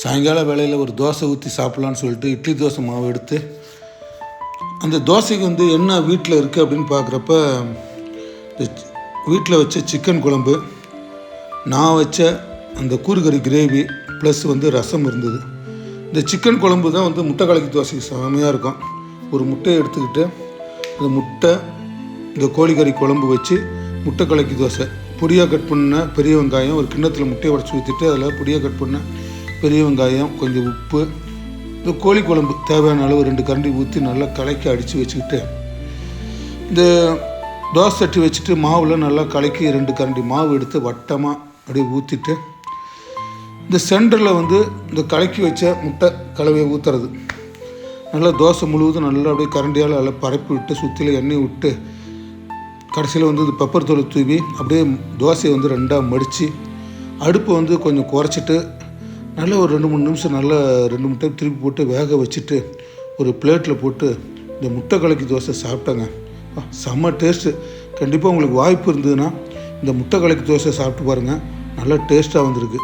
சாயங்கால வேளையில் ஒரு தோசை ஊற்றி சாப்பிட்லான்னு சொல்லிட்டு இட்லி தோசை மாவு எடுத்து அந்த தோசைக்கு வந்து என்ன வீட்டில் இருக்குது அப்படின்னு பார்க்குறப்ப வீட்டில் வச்ச சிக்கன் குழம்பு நான் வச்ச அந்த கூறுகறி கிரேவி ப்ளஸ் வந்து ரசம் இருந்தது. இந்த சிக்கன் குழம்பு தான் வந்து முட்டை கலக்கி தோசைக்கு செமையாக இருக்கும். ஒரு முட்டையை எடுத்துக்கிட்டு அந்த முட்டை இந்த கோழிக்கறி குழம்பு வச்சு முட்டை கலக்கி தோசை. பொடியாக கட் பண்ண பெரிய வெங்காயம் ஒரு கிண்ணத்தில் முட்டையை உடச்சி ஊற்றிட்டு அதில் பொடியாக கட் பண்ண பெரிய வெங்காயம் கொஞ்சம் உப்பு இந்த கோழி குழம்பு தேவையான அளவு ரெண்டு கரண்டி ஊற்றி நல்லா கலக்கி அடித்து வச்சுக்கிட்டு இந்த தோசை தட்டி வச்சுட்டு மாவில் நல்லா கலக்கி ரெண்டு கரண்டி மாவு எடுத்து வட்டமாக அப்படியே ஊற்றிட்டு இந்த சென்டரில் வந்து இந்த கலக்கி வச்ச முட்டை கலவையை ஊற்றுறது நல்லா தோசை முழுவதும் நல்லா அப்படியே கரண்டியால் நல்லா பரப்பி விட்டு சுற்றில எண்ணெய் விட்டு கடைசியில் வந்து இந்த பெப்பர் தூள் தூவி அப்படியே தோசையை வந்து ரெண்டாக மடித்து அடுப்பை வந்து கொஞ்சம் குறைச்சிட்டு நல்லா ஒரு ரெண்டு மூணு நிமிஷம் நல்லா ரெண்டு மூணு டைம் திருப்பி போட்டு வேக வச்சுட்டு ஒரு பிளேட்டில் போட்டு இந்த முட்டை கலக்கி தோசை சாப்பிட்டேங்க. செம்ம டேஸ்ட்டு கண்டிப்பாக உங்களுக்கு வாய்ப்பு இருந்ததுன்னா இந்த முட்டை கலக்கி தோசை சாப்பிட்டு பாருங்கள் நல்லா டேஸ்ட்டாக வந்திருக்கு.